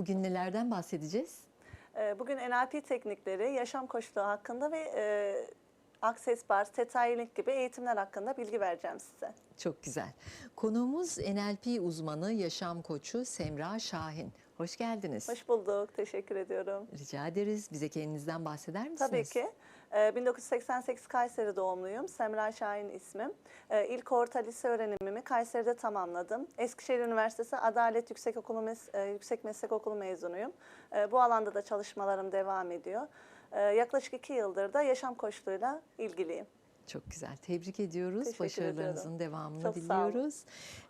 Bugün nelerden bahsedeceğiz? Ee, Bugün NLP teknikleri, yaşam koçluğu hakkında ve e, Access Bars, Theta Healing gibi eğitimler hakkında bilgi vereceğim size. Çok güzel. Konuğumuz NLP uzmanı, yaşam koçu Semra Şahin. Hoş geldiniz. Hoş bulduk, teşekkür ediyorum. Rica ederiz. Bize kendinizden bahseder misiniz? Tabii ki. Ee, 1988 Kayseri doğumluyum. Semra Şahin ismim. Ee, İlk orta lise öğrenimimi Kayseri'de tamamladım. Eskişehir Üniversitesi Adalet Yüksekokulu Mes- e, Yüksek Meslek Okulu mezunuyum. Ee, Bu alanda da çalışmalarım devam ediyor. Ee, Yaklaşık iki yıldır da yaşam koçluğuyla ilgiliyim. Çok güzel. Tebrik ediyoruz. Teşekkür Başarılarınızın ediyorum. devamını Çok diliyoruz.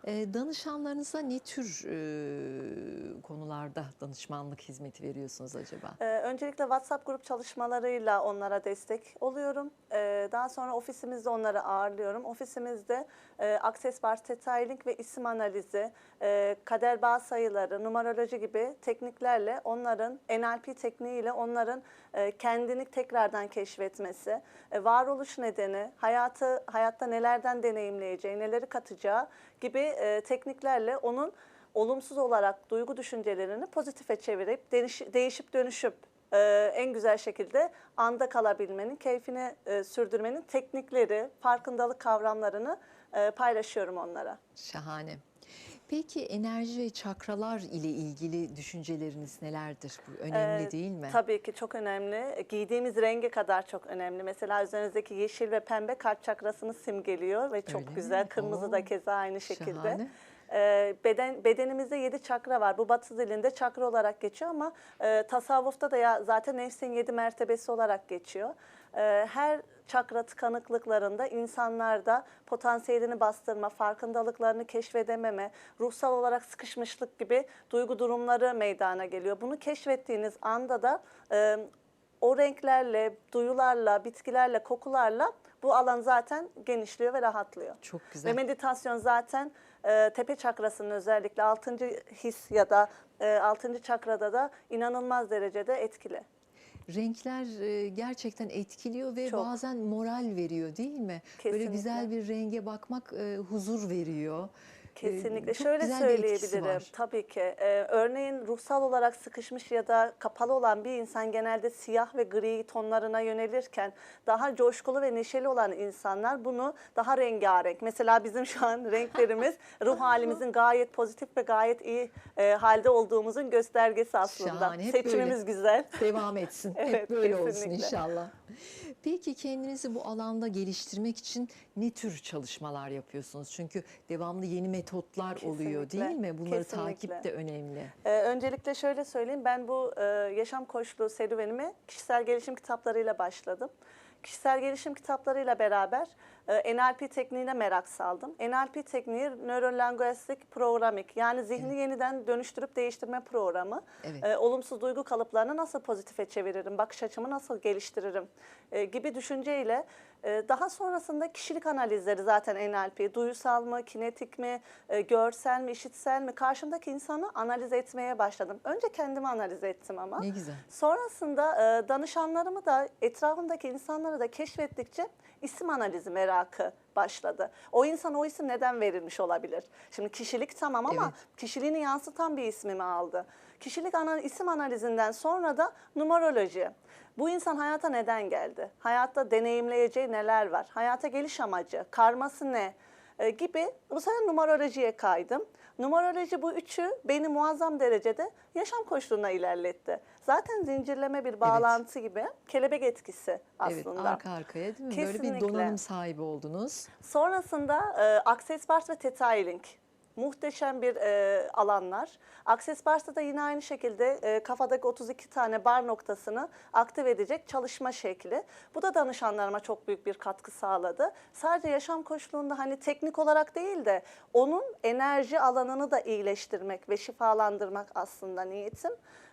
Ee, danışanlarınıza ne tür e, konularda danışmanlık hizmeti veriyorsunuz acaba? Ee, öncelikle WhatsApp grup çalışmalarıyla onlara destek oluyorum. Ee, daha sonra ofisimizde onları ağırlıyorum. Ofisimizde e, Access Bar Detailing ve isim analizi, e, kader bağ sayıları, numaroloji gibi tekniklerle onların NLP tekniğiyle onların e, kendini tekrardan keşfetmesi, e, varoluş nedeni, hayatı hayatta nelerden deneyimleyeceği, neleri katacağı gibi e, tekniklerle onun olumsuz olarak duygu düşüncelerini pozitife çevirip değiş- değişip dönüşüp e, en güzel şekilde anda kalabilmenin, keyfini e, sürdürmenin teknikleri, farkındalık kavramlarını e, paylaşıyorum onlara. Şahane. Peki enerji ve çakralar ile ilgili düşünceleriniz nelerdir? Bu önemli Ee, değil mi? Tabii ki çok önemli. Giydiğimiz renge kadar çok önemli. Mesela üzerinizdeki yeşil ve pembe kalp çakrasını simgeliyor ve çok Öyle güzel. mi? Kırmızı Oo, da keza aynı şekilde. şahane. Ee, beden bedenimizde yedi çakra var. Bu Batı dilinde çakra olarak geçiyor ama e, tasavvufta da ya zaten nefsin yedi mertebesi olarak geçiyor. Ee, her çakra tıkanıklıklarında insanlarda potansiyelini bastırma, farkındalıklarını keşfedememe, ruhsal olarak sıkışmışlık gibi duygu durumları meydana geliyor. Bunu keşfettiğiniz anda da e, o renklerle, duyularla, bitkilerle, kokularla bu alan zaten genişliyor ve rahatlıyor. Çok Ve güzel. meditasyon zaten e, tepe çakrasının özellikle 6. his ya da e, 6. çakrada da inanılmaz derecede etkili. Renkler e, gerçekten etkiliyor ve Çok. bazen moral veriyor değil mi? Böyle Kesinlikle. güzel bir renge bakmak e, huzur veriyor. Kesinlikle. çok Şöyle güzel bir etkisi söyleyebilirim. var. Tabii ki. Ee, örneğin ruhsal olarak sıkışmış ya da kapalı olan bir insan genelde siyah ve gri tonlarına yönelirken daha coşkulu ve neşeli olan insanlar bunu daha rengarenk. Mesela bizim şu an renklerimiz ruh halimizin gayet pozitif ve gayet iyi e, halde olduğumuzun göstergesi aslında. Şahane, hep Seçimimiz güzel. Devam etsin. Hep Evet, böyle olsun kesinlikle. inşallah. Peki kendinizi bu alanda geliştirmek için ne tür çalışmalar yapıyorsunuz? Çünkü devamlı yeni metotlar oluyor Kesinlikle, değil mi? Bunları kesinlikle. takip de önemli. Ee, öncelikle şöyle söyleyeyim. Ben bu e, yaşam koçluğu serüvenime kişisel gelişim kitaplarıyla başladım. Kişisel gelişim kitaplarıyla beraber e, NLP tekniğine merak saldım. NLP tekniği Neuro-Linguistic Programming yani zihni yeniden dönüştürüp değiştirme programı. Evet. E, olumsuz duygu kalıplarını nasıl pozitife çeviririm, bakış açımı nasıl geliştiririm e, gibi düşünceyle daha sonrasında kişilik analizleri zaten NLP, duyusal mı, kinetik mi, e, görsel mi, işitsel mi karşımdaki insanı analiz etmeye başladım. Önce kendimi analiz ettim ama. Ne güzel. Sonrasında e, danışanlarımı da etrafımdaki insanları da keşfettikçe isim analizi merakı başladı. O insan o isim neden verilmiş olabilir? Şimdi kişilik tamam ama Evet. kişiliğini yansıtan bir ismimi aldı. Kişilik ana, isim analizinden sonra da numeroloji. Bu insan hayata neden geldi? Hayatta deneyimleyeceği neler var? Hayata geliş amacı, karması ne? E, gibi bu sefer numerolojiye kaydım. Numeroloji bu üçü beni muazzam derecede yaşam koçluğuna ilerletti. Zaten zincirleme bir bağlantı gibi kelebek etkisi aslında. Evet arka arkaya değil mi? Böyle bir Kesinlikle. donanım sahibi oldunuz. Sonrasında e, Access Bars ve Theta Healing. Muhteşem bir e, alanlar. Access Bars'ta da yine aynı şekilde e, kafadaki 32 tane bar noktasını aktif edecek çalışma şekli. Bu da danışanlarıma çok büyük bir katkı sağladı. Sadece yaşam koçluğunda hani teknik olarak değil de onun enerji alanını da iyileştirmek ve şifalandırmak aslında niyetim.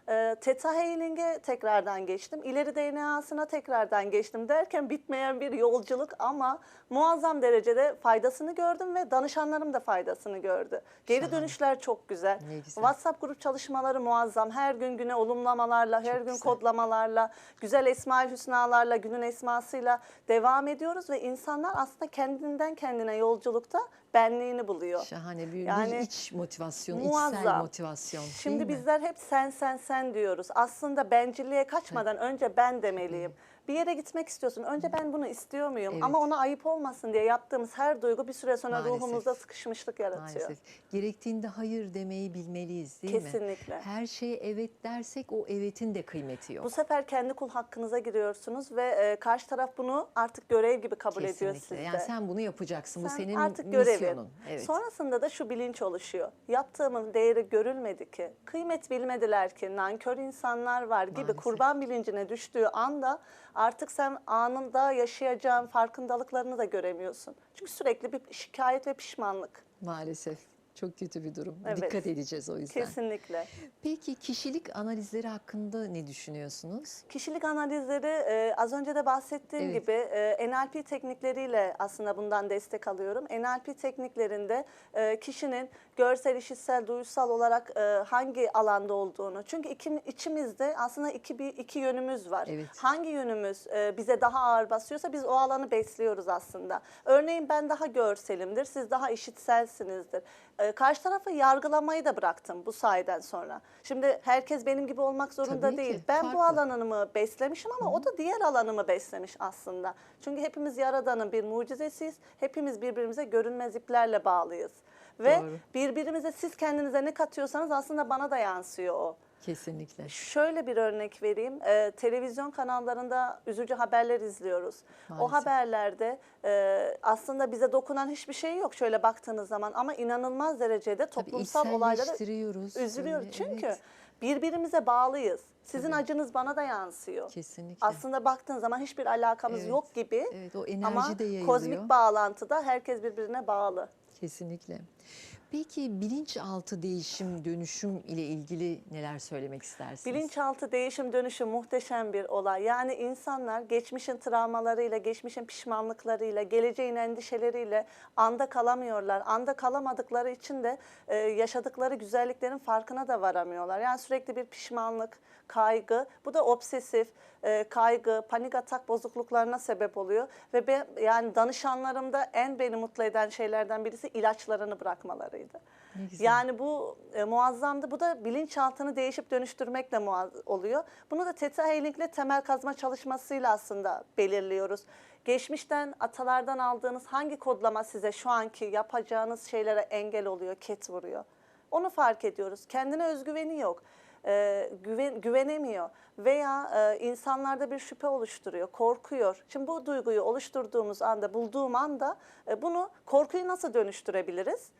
E, Theta Healing'e tekrardan geçtim. İleri DNA'sına tekrardan geçtim derken bitmeyen bir yolculuk ama muazzam derecede faydasını gördüm ve danışanlarım da faydasını gördü. Geri Şahane. dönüşler çok güzel. Ne güzel. WhatsApp grup çalışmaları muazzam. Her gün güne olumlamalarla, her Çok gün güzel. kodlamalarla, güzel esma hüsnalarla, günün esmasıyla devam ediyoruz ve insanlar aslında kendinden kendine yolculukta benliğini buluyor. Şahane bir, Yani bir iç motivasyon, içsel Muazzam. motivasyon. Şimdi mi? bizler hep sen sen sen diyoruz. Aslında bencilliğe kaçmadan önce ben demeliyim. Bir yere gitmek istiyorsun. Önce ben bunu istiyor muyum? Evet. Ama ona ayıp olmasın diye yaptığımız her duygu bir süre sonra Maalesef. ruhumuzda sıkışmışlık yaratıyor. Maalesef. Gerektiğinde hayır demeyi bilmeliyiz değil mi? Kesinlikle. Her şeye evet dersek o evetin de kıymeti yok. Bu sefer kendi kul hakkınıza giriyorsunuz ve e, karşı taraf bunu artık görev gibi kabul ediyor Kesinlikle. sizde. Yani sen bunu yapacaksın. Bu Sen senin artık görevin. misyonun. Evet. Sonrasında da şu bilinç oluşuyor. Yaptığımın değeri görülmedi ki, kıymet bilmediler ki, nankör insanlar var gibi Maalesef. kurban bilincine düştüğü anda artık sen anında yaşayacağın farkındalıklarını da göremiyorsun. Çünkü sürekli bir şikayet ve pişmanlık. Maalesef. Çok kötü bir durum. Evet. Dikkat edeceğiz o yüzden. Kesinlikle. Peki kişilik analizleri hakkında ne düşünüyorsunuz? Kişilik analizleri e, az önce de bahsettiğim Evet. gibi e, NLP teknikleriyle aslında bundan destek alıyorum. NLP tekniklerinde e, kişinin görsel, işitsel, duysal olarak e, hangi alanda olduğunu. Çünkü iki, içimizde aslında iki, bir, iki yönümüz var. Evet. Hangi yönümüz e, bize daha ağır basıyorsa biz o alanı besliyoruz aslında. Örneğin ben daha görselimdir, siz daha işitselsinizdir. E, karşı tarafı yargılamayı da bıraktım bu sayeden sonra. Şimdi herkes benim gibi olmak zorunda Tabii ki, değil. Ben bu farklı. alanımı beslemişim ama o da diğer alanımı beslemiş aslında. Çünkü hepimiz Yaradan'ın bir mucizesiyiz. Hepimiz birbirimize görünmez iplerle bağlıyız. Ve Doğru. birbirimize siz kendinize ne katıyorsanız aslında bana da yansıyor o. Kesinlikle. Şöyle bir örnek vereyim. Ee, televizyon kanallarında üzücü haberler izliyoruz. O Maalesef. haberlerde e, aslında bize dokunan hiçbir şey yok şöyle baktığınız zaman ama inanılmaz derecede toplumsal olaylara üzülüyoruz. Böyle, Çünkü evet. birbirimize bağlıyız. Sizin Tabii. acınız bana da yansıyor. Kesinlikle. Aslında baktığın zaman hiçbir alakamız Evet. yok gibi Evet o enerji ama de yayılıyor. kozmik bağlantıda herkes birbirine bağlı. Kesinlikle. Peki bilinçaltı değişim, dönüşüm ile ilgili neler söylemek istersiniz? Bilinçaltı değişim dönüşüm muhteşem bir olay. Yani insanlar geçmişin travmalarıyla, geçmişin pişmanlıklarıyla, geleceğin endişeleriyle anda kalamıyorlar. Anda kalamadıkları için de e, yaşadıkları güzelliklerin farkına da varamıyorlar. Yani sürekli bir pişmanlık, kaygı, bu da obsesif, e, kaygı, panik atak bozukluklarına sebep oluyor. Ve ben, yani danışanlarımda en beni mutlu eden şeylerden birisi ilaçlarını bırakmalarıydı. Güzel. Yani bu e, muazzamdı. Bu da bilinçaltını değişip dönüştürmekle oluyor. Bunu da Theta Healing'le temel kazma çalışmasıyla aslında belirliyoruz. Geçmişten, atalardan aldığınız hangi kodlama size şu anki yapacağınız şeylere engel oluyor, ket vuruyor? Onu fark ediyoruz. Kendine özgüveni yok. e, güven, güvenemiyor veya e, insanlarda bir şüphe oluşturuyor, korkuyor. Şimdi bu duyguyu oluşturduğumuz anda, bulduğum anda e, bunu korkuyu nasıl dönüştürebiliriz?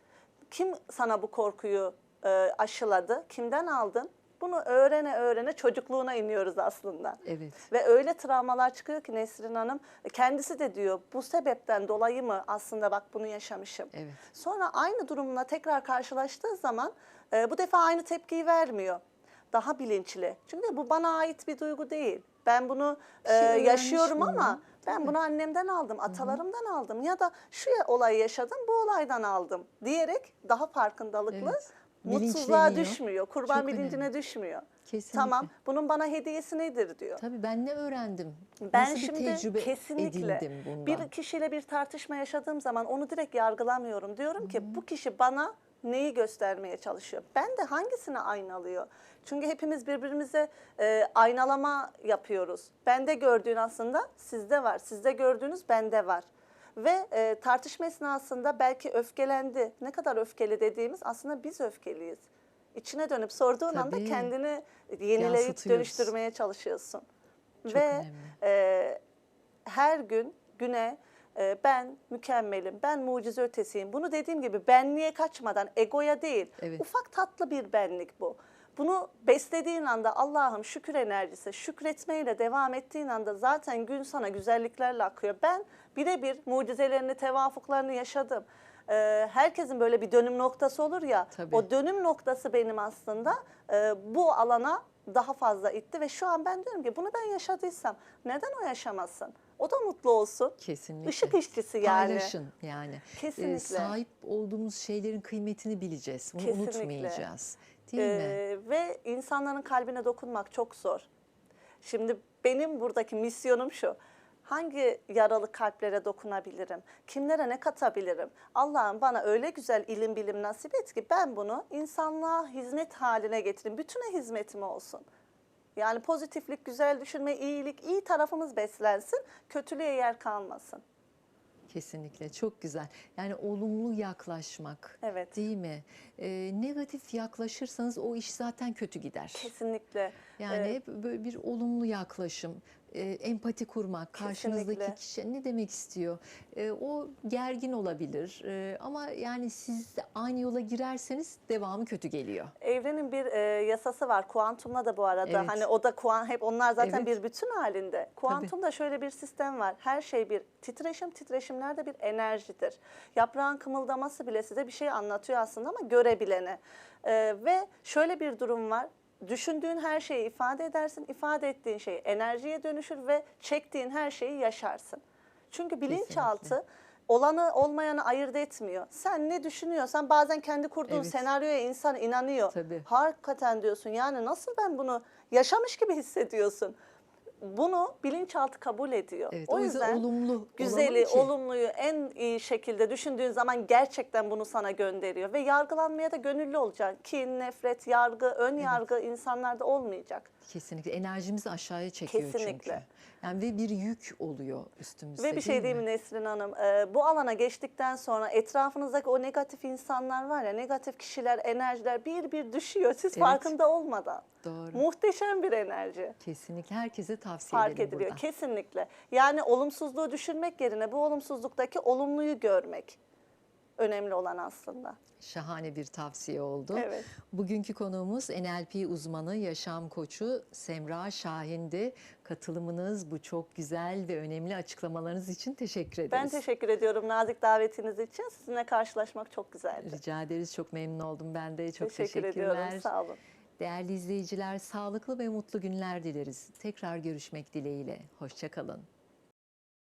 Kim sana bu korkuyu e, aşıladı? Kimden aldın? Bunu öğrene öğrene çocukluğuna iniyoruz aslında. Evet. Ve öyle travmalar çıkıyor ki Nesrin Hanım kendisi de diyor bu sebepten dolayı mı aslında bak bunu yaşamışım. Evet. Sonra aynı durumla tekrar karşılaştığı zaman e, bu defa aynı tepkiyi vermiyor. Daha bilinçli. Çünkü bu bana ait bir duygu değil. Ben bunu şey e, yaşıyorum ama bundan. ben bunu annemden aldım, atalarımdan aldım ya da şu olayı yaşadım, bu olaydan aldım diyerek daha farkındalıklı, Evet. mutsuzluğa düşmüyor, kurban Çok bilincine önemli. düşmüyor. Kesinlikle. Tamam, bunun bana hediyesi nedir diyor. Tabii ben ne öğrendim? Ben Nasıl şimdi bir tecrübe kesinlikle bir kişiyle bir tartışma yaşadığım zaman onu direkt yargılamıyorum. Diyorum ki bu kişi bana neyi göstermeye çalışıyor? Ben de hangisini aynalıyor? Çünkü hepimiz birbirimize e, aynalama yapıyoruz. Bende gördüğün aslında sizde var. Sizde gördüğünüz bende var. Ve e, tartışma esnasında belki öfkelendi. Ne kadar öfkeli dediğimiz aslında biz öfkeliyiz. İçine dönüp sorduğun anda Tabii. kendini yenileyip dönüştürmeye çalışıyorsun. Çok Ve önemli. e, her gün güne e, ben mükemmelim, ben mucize ötesiyim. Bunu dediğim gibi benliğe kaçmadan, egoya değil. Evet. Ufak tatlı bir benlik bu. Bunu beslediğin anda Allah'ım şükür enerjisi, şükretmeyle devam ettiğin anda zaten gün sana güzelliklerle akıyor. Ben birebir mucizelerini, tevafuklarını yaşadım. E, herkesin böyle bir dönüm noktası olur ya. Tabii. O dönüm noktası benim aslında e, bu alana daha fazla itti ve şu an ben diyorum ki bunu ben yaşadıysam neden o yaşamasın? O da mutlu olsun. Kesinlikle. Işık işçisi yani. Paylaşın yani. Kesinlikle. Ee, sahip olduğumuz şeylerin kıymetini bileceğiz. Bunu Kesinlikle. unutmayacağız. Değil mi? Ee, ve insanların kalbine dokunmak çok zor. Şimdi benim buradaki misyonum şu. Hangi yaralı kalplere dokunabilirim? Kimlere ne katabilirim? Allah'ım bana öyle güzel ilim bilim nasip et ki ben bunu insanlığa hizmet haline getireyim. Bütüne hizmetim olsun. Yani pozitiflik, güzel düşünme, iyilik, iyi tarafımız beslensin, kötülüğe yer kalmasın. Kesinlikle çok güzel. Yani olumlu yaklaşmak. Evet. Değil mi? Ee, negatif yaklaşırsanız o iş zaten kötü gider. Kesinlikle. Yani Evet. hep böyle bir olumlu yaklaşım, e, empati kurmak, karşınızdaki Kesinlikle. kişi ne demek istiyor? E, o gergin olabilir e, ama yani siz de aynı yola girerseniz devamı kötü geliyor. Evrenin bir e, yasası var. Kuantumla da bu arada. Evet. Hani o da kuan hep onlar zaten Evet. bir bütün halinde. Kuantumda şöyle bir sistem var. Her şey bir titreşim, titreşimler de bir enerjidir. Yaprağın kımıldaması bile size bir şey anlatıyor aslında ama görebilene. E, ve şöyle bir durum var. Düşündüğün her şeyi ifade edersin. ifade ettiğin şey enerjiye dönüşür ve çektiğin her şeyi yaşarsın. Çünkü bilinçaltı Kesinlikle. olanı olmayanı ayırt etmiyor. Sen ne düşünüyorsan bazen kendi kurduğun Evet. senaryoya insan inanıyor. Tabii. Hakikaten diyorsun yani nasıl ben bunu yaşamış gibi hissediyorsun. Bunu bilinçaltı kabul ediyor. Evet, o, o yüzden yüzden olumlu güzeli, olumluyu en iyi şekilde düşündüğün zaman gerçekten bunu sana gönderiyor. Ve yargılanmaya da gönüllü olacaksın. Kin, nefret, yargı, ön yargı insanlarda olmayacak. Kesinlikle enerjimizi aşağıya çekiyor çünkü. Kesinlikle. Yani ve bir yük oluyor üstümüzde. Ve bir şey değil mi? Nesrin Hanım? Ee, bu alana geçtikten sonra etrafınızdaki o negatif insanlar var ya, negatif kişiler, enerjiler bir bir düşüyor. Siz Evet. farkında olmadan. Doğru. Muhteşem bir enerji Kesinlikle herkese tavsiye fark ediliyor. buradan. Kesinlikle. Yani olumsuzluğu düşünmek yerine bu olumsuzluktaki olumluyu görmek önemli olan aslında. Şahane bir tavsiye oldu. Evet. Bugünkü konuğumuz NLP uzmanı, yaşam koçu Semra Şahin'di. Katılımınız, bu çok güzel ve önemli açıklamalarınız için teşekkür ederiz. Ben teşekkür ediyorum nazik davetiniz için. Sizinle karşılaşmak çok güzeldi. Rica ederiz. Çok memnun oldum ben de. Çok teşekkür teşekkürler. ediyorum. Sağ olun. Değerli izleyiciler, sağlıklı ve mutlu günler dileriz. Tekrar görüşmek dileğiyle. Hoşçakalın.